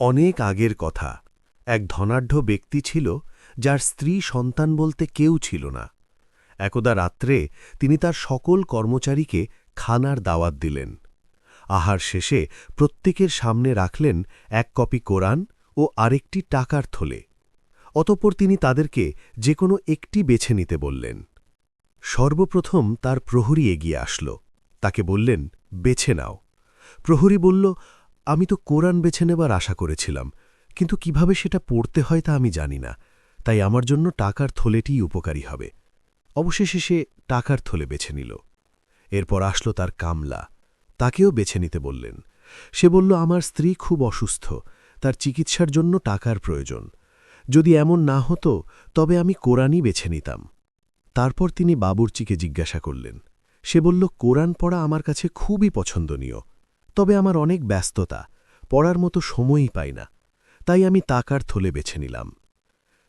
অনেক আগের কথা। এক ধনাঢ্য ব্যক্তি ছিল, যার স্ত্রী সন্তান বলতে কেউ ছিল না। একদা রাত্রে তিনি তার সকল কর্মচারীকে খানার দাওয়াত দিলেন। আহার শেষে প্রত্যেকের সামনে রাখলেন এক কপি কোরআন ও আরেকটি টাকার থলে। অতপর তিনি তাদেরকে যে কোনো একটি বেছে নিতে বললেন। সর্বপ্রথম তার প্রহরী এগিয়ে আসল। তাকে বললেন, বেছে নাও। প্রহরী বলল আমি তো কোরআন বেছে নেবার আশা করেছিলাম, কিন্তু কীভাবে সেটা পড়তে হয় তা আমি জানি না, তাই আমার জন্য টাকার থলেটিই উপকারী হবে। অবশেষে সে টাকার থলে বেছে নিল। এরপর আসলো তার কামলা। তাকেও বেছে নিতে বললেন। সে বলল, আমার স্ত্রী খুব অসুস্থ, তার চিকিৎসার জন্য টাকার প্রয়োজন। যদি এমন না হতো, তবে আমি কোরআনই বেছে নিতাম। তারপর তিনি বাবুর্চিকে জিজ্ঞাসা করলেন। সে বলল, কোরআন পড়া আমার কাছে খুবই পছন্দনীয়। তবে আমার অনেক ব্যস্ততা, পড়ার মতো সময়ই পাই না, তাই আমি তাকার থলে বেছে নিলাম।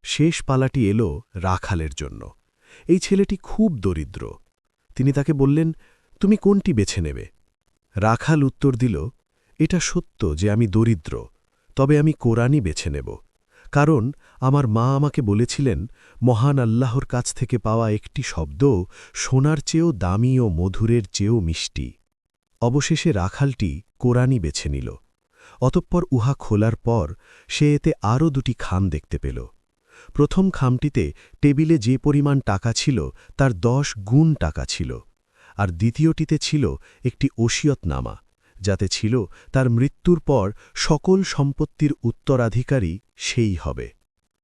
শেষ পালাটি এলো রাখালের জন্য। এই ছেলেটি খুব দরিদ্র। তিনি তাকে বললেন, তুমি কোনটি বেছে নেবে? রাখাল উত্তর দিল, এটা সত্য যে আমি দরিদ্র, তবে আমি কোরআনই বেছে নেব। কারণ আমার মা আমাকে বলেছিলেন, মহান আল্লাহর কাছ থেকে পাওয়া একটি শব্দ সোনার চেয়েও দামি ও মধুরের চেয়েও মিষ্টি। অবশেষে রাখালটি কোরআনই বেছে নিল। অতঃপর উহা খোলার পর সে এতে আরও দুটি খাম দেখতে পেল। প্রথম খামটিতে টেবিলে যে পরিমাণ টাকা ছিল তার দশ গুণ টাকা ছিল, আর দ্বিতীয়টিতে ছিল একটি ওসিয়তনামা, যাতে ছিল তার মৃত্যুর পর সকল সম্পত্তির উত্তরাধিকারী সেই হবে।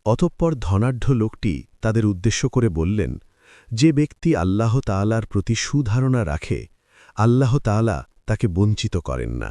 অতঃপর ধনাঢ্য লোকটি তাদের উদ্দেশ্য করে বললেন, যে ব্যক্তি আল্লাহ তাআলার প্রতি সুধারণা রাখে আল্লাহ তাআলা তাকে বঞ্চিত করেন না।